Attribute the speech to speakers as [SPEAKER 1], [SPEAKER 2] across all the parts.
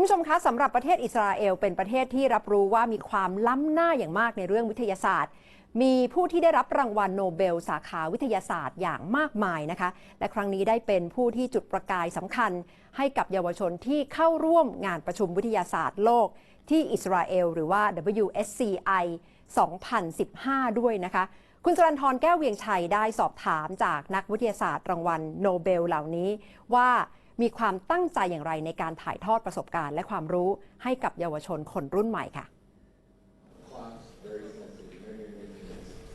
[SPEAKER 1] คุณผู้ชมคะสำหรับประเทศอิสราเอล เป็นประเทศที่รับรู้ว่ามีความล้ำหน้าอย่างมากในเรื่องวิทยาศาสตร์ มีผู้ที่ได้รับรางวัลโนเบล สาขาวิทยาศาสตร์อย่างมากมายนะคะ และครั้งนี้ได้เป็นผู้ที่จุดประกายสำคัญ ให้กับเยาวชนที่เข้าร่วมงานประชุมวิทยาศาสตร์โลก ที่อิสราเอล หรือว่า WSCI 2015 ด้วยนะคะ คุณสรันทรแก้วเวียงชัยได้สอบถามจากนักวิทยาศาสตร์รางวัลโนเบลเหล่านี้ว่า มีความตั้งใจอย่างไรในการถ่ายทอดประสบการณ์ และความรู้ให้กับเยาวชนคนรุ่นใหม่ค่ะ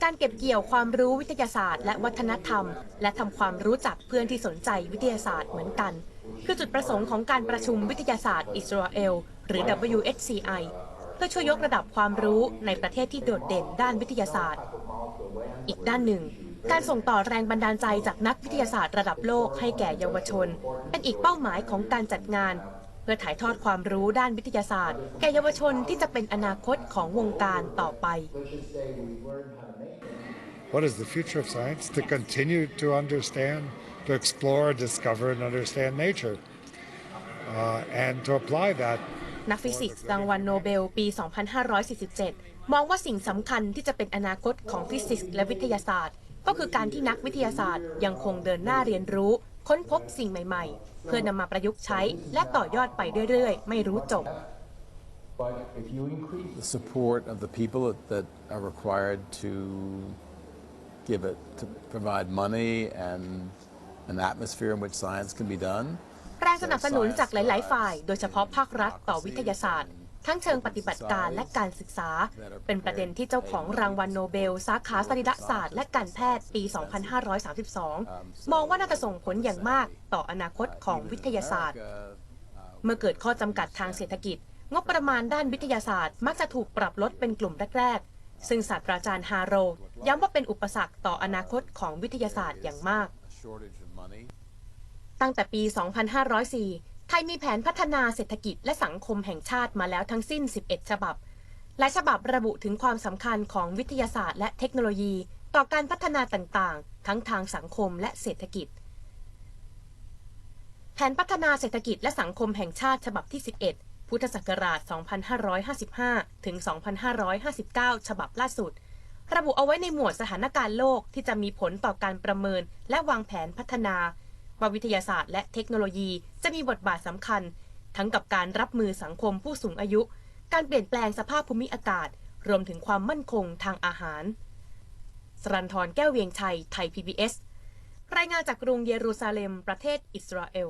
[SPEAKER 2] การเก็บเกี่ยวความรู้วิทยาศาสตร์ และวัฒนธรรม และทำความรู้จักเพื่อนที่สนใจวิทยาศาสตร์เหมือนกัน คือจุดประสงค์ของการประชุมวิทยาศาสตร์อิสราเอล หรือ WHCI เพื่อช่วยยกระดับความรู้ในประเทศที่โดดเด่นด้านวิทยาศาสตร์ อีกด้านหนึ่ง การส่งต่อแรงบันดาลใจจากนักวิทยาศาสตร์ระดับโลกให้แก่เยาวชน เป็นอีกเป้าหมายของการจัดงาน เพื่อถ่ายทอดความรู้ด้านวิทยาศาสตร์ แก่เยาวชนที่จะเป็นอนาคตของวงการต่อไป
[SPEAKER 3] What is the future of science? To continue to understand, to explore, discover, and understand nature, uh, and to apply that
[SPEAKER 2] นักฟิสิกส์รางวัลโนเบลปี 2547 มองว่าสิ่งสำคัญที่จะเป็นอนาคตของฟิสิกส์และวิทยาศาสตร์ ก็คือการที่นักวิทยาศาสตร์ยังคงเดินหน้าเรียนรู้ ค้นพบสิ่งใหม่ ๆ เพื่อนำมาประยุกต์ใช้และต่อยอดไปเรื่อยๆ ไม่รู้จบ
[SPEAKER 4] the support of the people that, that are required to give it, to provide money and an atmosphere in which science can be done.
[SPEAKER 2] แรงสนับสนุนจากหลาย ๆ ฝ่าย โดยเฉพาะภาครัฐต่อวิทยาศาสตร์ ทั้งเชิงปฏิบัติการและการศึกษา เป็นประเด็นที่เจ้าของรางวัลโนเบล สาขาสรีรศาสตร์และการแพทย์ปี 2532 มองว่าน่าจะส่งผลอย่างมากต่ออนาคตของวิทยาศาสตร์ เมื่อเกิดข้อจำกัดทางเศรษฐกิจ งบประมาณด้านวิทยาศาสตร์ มักจะถูกปรับลดเป็นกลุ่มแรกๆ ซึ่งศาสตราจารย์ฮาโร ย้ำว่าเป็นอุปสรรคต่ออนาคตของวิทยาศาสตร์อย่างมาก
[SPEAKER 4] A shortage of money.
[SPEAKER 2] ตั้งแต่ปี 2504 ไทยมีแผนพัฒนาเศรษฐกิจและสังคมแห่งชาติมาแล้วทั้งสิ้น 11 ฉบับ หลายฉบับระบุถึงความสำคัญของวิทยาศาสตร์และเทคโนโลยี ต่อการพัฒนาต่างๆ ทั้งทางสังคมและเศรษฐกิจ แผนพัฒนาเศรษฐกิจและสังคมแห่งชาติฉบับที่ 11 พุทธศักราช 2555 ถึง 2559 ฉบับล่าสุด ระบุเอาไว้ในหมวดสถานการณ์โลกที่จะมีผลต่อการประเมินและวางแผนพัฒนา ว่าวิทยาศาสตร์และเทคโนโลยีจะมีบทบาทสำคัญ ทั้งกับการรับมือสังคมผู้สูงอายุ การเปลี่ยนแปลงสภาพภูมิอากาศ รวมถึงความมั่นคงทางอาหาร สรันทรแก้วเวียงชัย ไทย PBS รายงานจากกรุงเยรูซาเล็ม ประเทศอิสราเอล